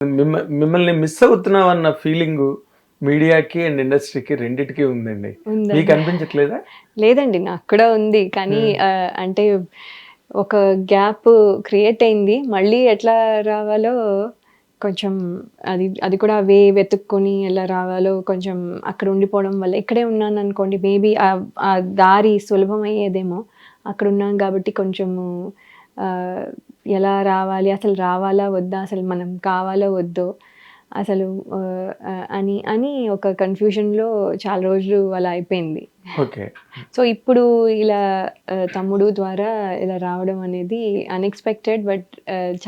మిమ్మ- మిమ్మల్ని మిస్ అవుతున్నాం అన్న ఫీలింగ్ మీడియాకి అండ్ ఇండస్ట్రీకి రెండిటికి ఉందండి. ఉందా? మీకు అనిపించట్లేదా? లేదండి నాకు కూడా ఉంది. కానీ అంటే ఒక గ్యాప్ క్రియేట్ అయింది. మళ్ళీ ఎట్లా రావాలో కొంచెం అది అది కూడా వే వెతుక్కొని ఎలా రావాలో కొంచెం అక్కడ ఉండిపోవడం వల్ల ఇక్కడే ఉన్నాను అనుకోండి మేబీ ఆ దారి సులభం అయ్యేదేమో అక్కడ ఉన్నాం కాబట్టి కొంచెము ఎలా రావాలి అసలు రావాలా వద్దా అసలు మనం కావాలో వద్దో అసలు అని అని ఒక కన్ఫ్యూజన్లో చాలా రోజులు అలా అయిపోయింది. ఓకే. సో ఇప్పుడు ఇలా తమ్ముడు ద్వారా ఇలా రావడం అనేది అన్ఎక్స్పెక్టెడ్ బట్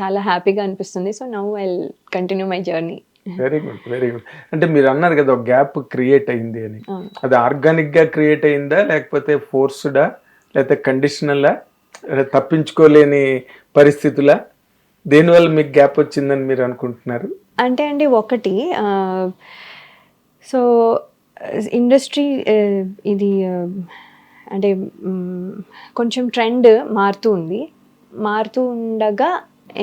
చాలా హ్యాపీగా అనిపిస్తుంది. So now I continue my journey very good very good అంటే మీరు అన్నారు కదా ఒక గ్యాప్ క్రియేట్ అయింది అని. అది ఆర్గానిక్గా క్రియేట్ అయిందా లేకపోతే ఫోర్స్డా లేకపోతే కండిషనలా తప్పించుకోలేని పరిస్థితుల? దేనివల్ల మీకు గ్యాప్ వచ్చిందని మీరు అనుకుంటున్నారు? అంటే అండి ఒకటి సో ఇండస్ట్రీ ఇది అంటే కొంచెం ట్రెండ్ మారుతూ ఉంది. మారుతూ ఉండగా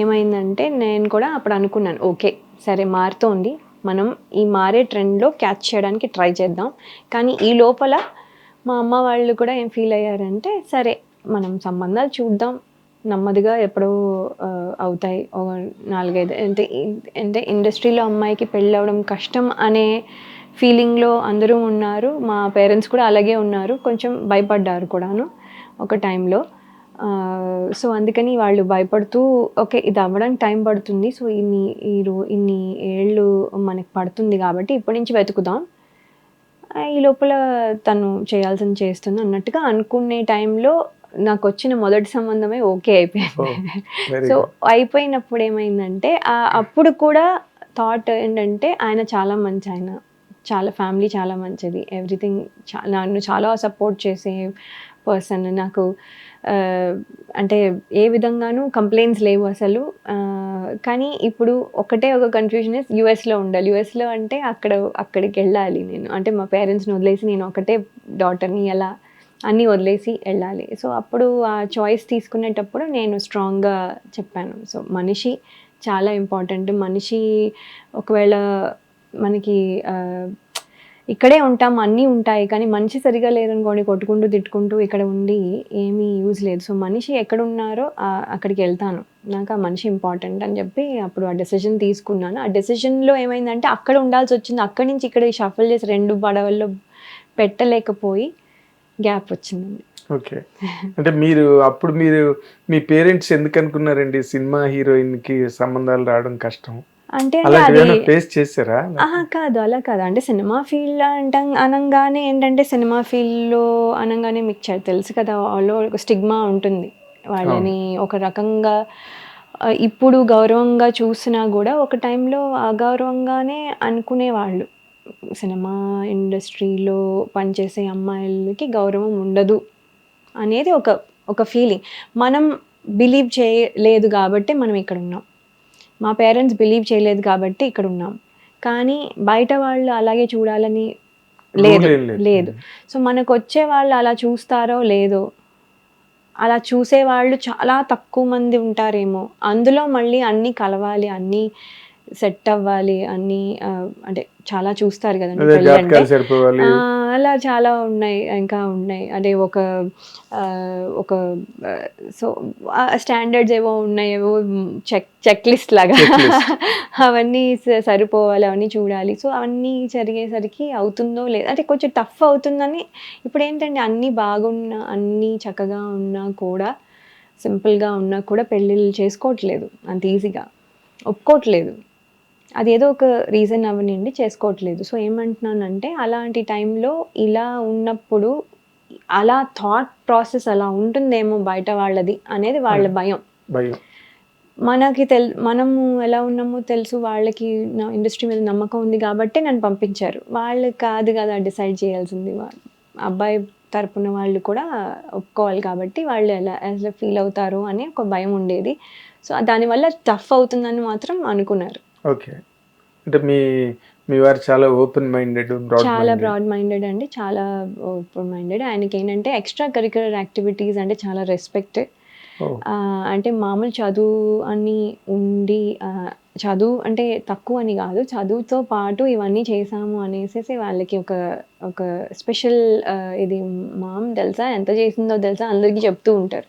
ఏమైందంటే నేను కూడా అప్పుడు అనుకున్నాను ఓకే సరే మారుతోంది. మనం ఈ మారే ట్రెండ్లో క్యాచ్ చేయడానికి ట్రై చేద్దాం. కానీ ఈ లోపల మా అమ్మ వాళ్ళు కూడా ఏం ఫీల్ అయ్యారంటే సరే మనం సంబంధాలు చూద్దాం నెమ్మదిగా ఎప్పుడు అవుతాయి. ఒక నాలుగైదు అంటే అంటే ఇండస్ట్రీలో అమ్మాయికి పెళ్ళి అవ్వడం కష్టం అనే ఫీలింగ్లో అందరూ ఉన్నారు. మా పేరెంట్స్ కూడా అలాగే ఉన్నారు. కొంచెం భయపడ్డారు కూడాను ఒక టైంలో. సో అందుకని వాళ్ళు భయపడుతూ ఓకే ఇది అవ్వడానికి టైం పడుతుంది. సో ఇన్ని ఈ రో ఇన్ని ఏళ్ళు మనకి పడుతుంది కాబట్టి ఇప్పటి నుంచి వెతుకుదాం. ఈ లోపల తను చేయాల్సింది చేస్తుంది అన్నట్టుగా అనుకునే టైంలో నాకు వచ్చిన మొదటి సంబంధమే ఓకే అయిపోయింది. సో అయిపోయినప్పుడు ఏమైందంటే అప్పుడు కూడా థాట్ ఏంటంటే ఆయన చాలా మంచి ఆయన చాలా ఫ్యామిలీ చాలా మంచిది. ఎవ్రీథింగ్ నన్ను చాలా సపోర్ట్ చేసే పర్సన్ నాకు అంటే ఏ విధంగానూ కంప్లైంట్స్ లేవు అసలు. కానీ ఇప్పుడు ఒకటే ఒక కన్ఫ్యూజన్ ఇస్ యూఎస్లో ఉండాలి. యూఎస్లో అంటే అక్కడ అక్కడికి వెళ్ళాలి నేను. అంటే మా పేరెంట్స్ని వదిలేసి నేను ఒకటే డాటర్ని ఎలా అన్నీ వదిలేసి వెళ్ళాలి. సో అప్పుడు ఆ చాయిస్ తీసుకునేటప్పుడు నేను స్ట్రాంగ్గా చెప్పాను. సో మనిషి చాలా ఇంపార్టెంట్ మనిషి ఒకవేళ మనకి ఇక్కడే ఉంటాం అన్నీ ఉంటాయి కానీ మనిషి సరిగా లేదనుకోండి కొట్టుకుంటూ తిట్టుకుంటూ ఇక్కడ ఉండి ఏమీ యూజ్ లేదు. సో మనిషి ఎక్కడ ఉన్నారో అక్కడికి వెళ్తాను. నాకు ఆ మనిషి ఇంపార్టెంట్ అని చెప్పి అప్పుడు ఆ డెసిజన్ తీసుకున్నాను. ఆ డెసిషన్లో ఏమైందంటే అక్కడ ఉండాల్సి వచ్చింది. అక్కడి నుంచి ఇక్కడ షఫల్ చేసి రెండు పడవల్లో పెట్టలేకపోయి గ్యాప్ వచ్చిందండి. ఓకే. అంటే మీరు అప్పుడు మీరు మీ పేరెంట్స్ ఎందుకు అనుకున్నారండి సినిమా హీరోయిన్కి సంబంధాలు రావడం కష్టం? అంటే ఫేస్ చేశారా? కాదు అలా కాదు. అంటే సినిమా ఫీల్డ్ అంటాం అనగానే ఏంటంటే సినిమా ఫీల్డ్లో అనగానే మీకు తెలుసు కదా వాళ్ళు ఒక స్టిగ్మా ఉంటుంది. వాళ్ళని ఒక రకంగా ఇప్పుడు గౌరవంగా చూసినా కూడా ఒక టైంలో అగౌరవంగానే అనుకునేవాళ్ళు. సినిమా ఇండస్ట్రీలో పనిచేసే అమ్మాయిలకి గౌరవం ఉండదు అనేది ఒక ఒక ఫీలింగ్ మనం బిలీవ్ చేయలేదు కాబట్టి మనం ఇక్కడ ఉన్నాం. మా పేరెంట్స్ బిలీవ్ చేయలేదు కాబట్టి ఇక్కడ ఉన్నాం. కానీ బయట వాళ్ళు అలాగే చూడాలని లేదు లేదు. లేదు. సో మనకు వచ్చే వాళ్ళు అలా చూస్తారో లేదో అలా చూసే వాళ్ళు చాలా తక్కువ మంది ఉంటారేమో. అందులో మళ్ళీ అన్నీ కలవాలి అన్నీ సెట్ అవ్వాలి అన్నీ అంటే చాలా చూస్తారు కదండి అంటే అలా చాలా ఉన్నాయి ఇంకా ఉన్నాయి. అదే ఒక ఒక సో స్టాండర్డ్స్ ఏవో ఉన్నాయి ఏవో చెక్ చెక్ లిస్ట్ లాగా అవన్నీ సరిపోవాలి అవన్నీ చూడాలి. సో అవన్నీ జరిగేసరికి అవుతుందో లేదు అంటే కొంచెం టఫ్ అవుతుందని ఇప్పుడు ఏంటంటే అన్నీ బాగున్నా అన్నీ చక్కగా ఉన్నా కూడా సింపుల్గా ఉన్నా కూడా పెళ్ళిళ్ళు చేసుకోవట్లేదు. అంత ఈజీగా ఒప్పుకోవట్లేదు. అది ఏదో ఒక రీజన్ అవనండి చేసుకోవట్లేదు. సో ఏమంటున్నానంటే అలాంటి టైంలో ఇలా ఉన్నప్పుడు అలా థాట్ ప్రాసెస్ అలా ఉంటుందేమో బయట వాళ్ళది అనేది వాళ్ళ భయం. భయం. మనకి తెల్ మనము ఎలా ఉన్నామో తెలుసు వాళ్ళకి నా ఇండస్ట్రీ మీద నమ్మకం ఉంది కాబట్టి నన్ను పంపించారు. వాళ్ళు కాదు కదా డిసైడ్ చేయాల్సింది. అబ్బాయి తరపున వాళ్ళు కూడా ఒప్పుకోవాలి కాబట్టి వాళ్ళు ఎలా ఎలా ఫీల్ అవుతారు అని ఒక భయం ఉండేది. సో దానివల్ల టఫ్ అవుతుందని మాత్రం అనుకున్నారు. ఓకే. అంటే మీ మీ వారు చాలా ఓపెన్ మైండెడ్ బ్రాడ్ చాలా బ్రాడ్ మైండెడ్ అండి. చాలా ఓపెన్ మైండెడ్ ఆయనకి ఏంటంటే ఎక్స్ట్రా కరిక్యులర్ యాక్టివిటీస్ అంటే చాలా రెస్పెక్ట్ అంటే మామూలు చదువు అని ఉండి చదువు అంటే తక్కువ అని కాదు. చదువుతో పాటు ఇవన్నీ చేసాము అనేసి వాళ్ళకి ఒక ఒక స్పెషల్ ఇది మామ్ తెలుసా? ఎంత చేసిందో తెలుసా? అందరికీ చెప్తూ ఉంటారు.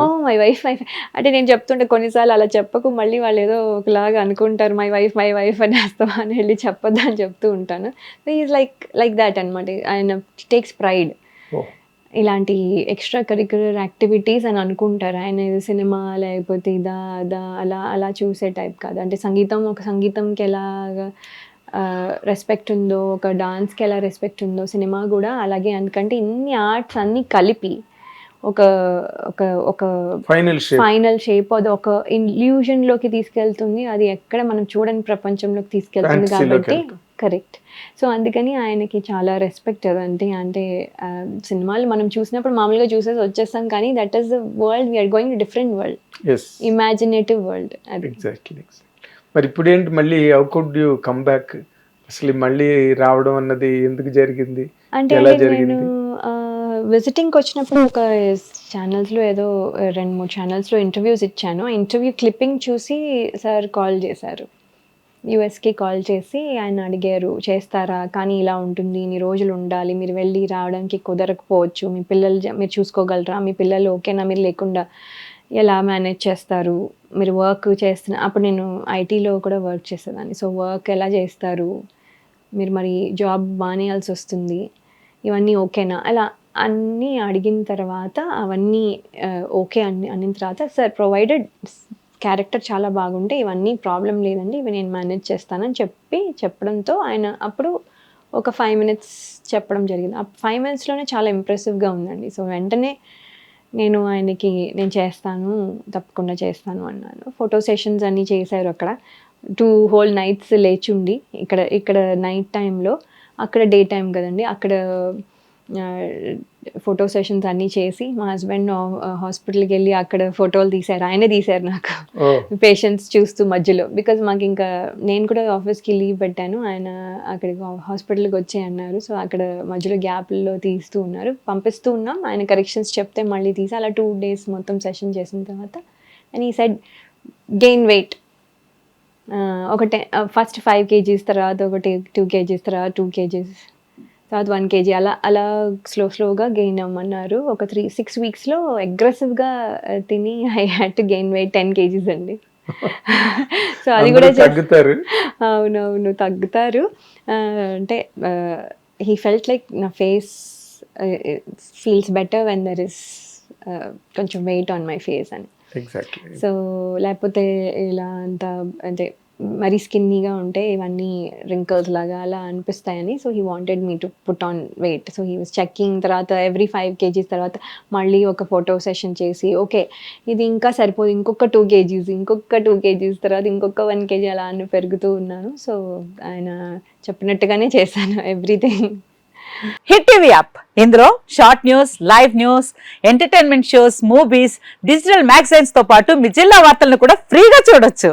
ఓ మై వైఫ్ మై అంటే నేను చెప్తుంటే కొన్నిసార్లు అలా చెప్పకు మళ్ళీ వాళ్ళు ఏదో ఒకలాగా అనుకుంటారు మై వైఫ్ మై వైఫ్ అని వేస్తావా అని వెళ్ళి చెప్పొద్దు అని చెప్తూ ఉంటాను. So is like like that అనమాట ఆయన టేక్స్ ప్రైడ్ ఇలాంటి ఎక్స్ట్రా కరిక్యులర్ యాక్టివిటీస్ అని అనుకుంటారు? ఆయన ఇది సినిమా లేకపోతే ఇదా అదా అలా అలా చూసే టైప్ కాదు. అంటే సంగీతం ఒక సంగీతంకి ఎలాగా రెస్పెక్ట్ ఉందో ఒక డాన్స్కి ఎలా రెస్పెక్ట్ ఉందో సినిమా కూడా అలాగే. ఎందుకంటే ఇన్ని ఆర్ట్స్ అన్నీ కలిపి ఒక ఒక ఒక ఫైనల్ షేప్ ఫైనల్ షేప్ అది ఒక ఇల్యూజన్లోకి తీసుకెళ్తుంది. అది ఎక్కడ మనం చూడని ప్రపంచంలోకి తీసుకెళ్తుంది కాబట్టి కరెక్ట్. సో అందుకని ఆయనకి చాలా రెస్పెక్ట్ అదంటే అంటే సినిమాలు మనం చూసినప్పుడు మామూలుగా చూసేసి వచ్చేస్తాం కానీ that is the world we are going different world imaginative world అది. ఎగ్జాక్ట్లీ మరి ఇప్పుడు ఏంటి మళ్ళీ how could you come back అసలు మళ్ళీ రావడం అన్నది ఎందుకు జరిగింది? అంటే ఎలా అంటే జరిగింది? నేను విజిటింగ్కి వచ్చినప్పుడు ఒక ఛానల్స్లో ఏదో రెండు మూడు ఛానల్స్లో ఇంటర్వ్యూస్ ఇచ్చాను. ఇంటర్వ్యూ క్లిప్పింగ్ చూసి సార్ కాల్ చేశారు. యుఎస్కి కాల్ చేసి ఆయన అడిగారు చేస్తారా? కానీ ఇలా ఉంటుంది ఇన్ని రోజులు ఉండాలి మీరు వెళ్ళి రావడానికి కుదరకపోవచ్చు మీ పిల్లలు మీరు చూసుకోగలరా? మీ పిల్లలు ఓకేనా? మీరు లేకుండా ఎలా మేనేజ్ చేస్తారు? మీరు వర్క్ చేస్తున్న అప్పుడు నేను ఐటీలో కూడా వర్క్ చేసేదాన్ని. సో వర్క్ ఎలా చేస్తారు? మీరు మరి జాబ్ మానేయాల్సి వస్తుంది ఇవన్నీ ఓకేనా? అలా అన్నీ అడిగిన తర్వాత అవన్నీ ఓకే అని అన్న తర్వాత సార్ ప్రొవైడెడ్ క్యారెక్టర్ చాలా బాగుంటే ఇవన్నీ ప్రాబ్లం లేదండి. ఇవి నేను మేనేజ్ చేస్తానని చెప్పి చెప్పడంతో ఆయన అప్పుడు ఒక ఫైవ్ మినిట్స్ చెప్పడం జరిగింది. ఆ ఫైవ్ మినిట్స్లోనే చాలా ఇంప్రెసివ్గా ఉందండి. సో వెంటనే నేను ఆయనకి నేను చేస్తాను తప్పకుండా చేస్తాను అన్నాను. ఫోటో సెషన్స్ అన్నీ చేశారు అక్కడ. టూ హోల్ నైట్స్ లేచుండి. ఇక్కడ ఇక్కడ నైట్ టైంలో అక్కడ డే టైం కదండి. అక్కడ ఫోటో సెషన్స్ అన్నీ చేసి మా హస్బెండ్ హాస్పిటల్కి వెళ్ళి అక్కడ ఫోటోలు తీశారు. ఆయనే తీశారు నాకు. పేషెంట్స్ చూస్తూ మధ్యలో. బికాజ్ మాకు ఇంకా నేను కూడా ఆఫీస్కి లీవ్ పెట్టాను. ఆయన అక్కడికి హాస్పిటల్కి వచ్చే అన్నారు. సో అక్కడ మధ్యలో గ్యాప్లో తీస్తూ ఉన్నారు. పంపిస్తూ ఉన్నాం. ఆయన కరెక్షన్స్ చెప్తే మళ్ళీ తీసి అలా టూ డేస్ మొత్తం సెషన్ చేసిన తర్వాత. అండ్ ఈ సైడ్ గెయిన్ వెయిట్ ఒక టె ఫస్ట్ ఫైవ్ కేజీస్ తర్వాత ఒకటి టూ కేజీస్ తర్వాత టూ కేజీస్ తర్వాత వన్ కేజీ అలా అలా స్లో స్లోగా గెయిన్ అవ్వమన్నారు. ఒక త్రీ సిక్స్ వీక్స్లో అగ్రెసివ్గా తిని I had to gain weight ten kgs అండి. సో అది కూడా తగ్గుతారు. అవునవును తగ్గుతారు. అంటే హీ ఫెల్ట్ లైక్ నా face feels better when there is కొంచెం వెయిట్ ఆన్ మై ఫేస్ అని. ఎగ్జాక్ట్లీ సో లేకపోతే ఇలా అంత అంటే మరీ స్కిన్నీగా ఉంటే ఇవన్నీ రింకల్స్ లాగా అలా అనిపిస్తాయని. So he wanted me to put on weight so he was checking తర్వాత ఎవ్రీ ఫైవ్ కేజీస్ తర్వాత మళ్ళీ ఒక ఫోటో సెషన్ చేసి ఓకే ఇది ఇంకా సరిపోదు. ఇంకొక టూ కేజీస్ ఇంకొక టూ కేజీస్ తర్వాత ఇంకొక వన్ కేజీ అలా అని పెరుగుతూ ఉన్నాను. సో ఆయన చెప్పినట్టుగానే చేశాను ఎవ్రీథింగ్ హిట్ టీవీ యాప్. ఇందులో short news live news entertainment shows movies digital మ్యాగజైన్స్తో పాటు మీ జిల్లా వార్తలను కూడా ఫ్రీగా చూడొచ్చు.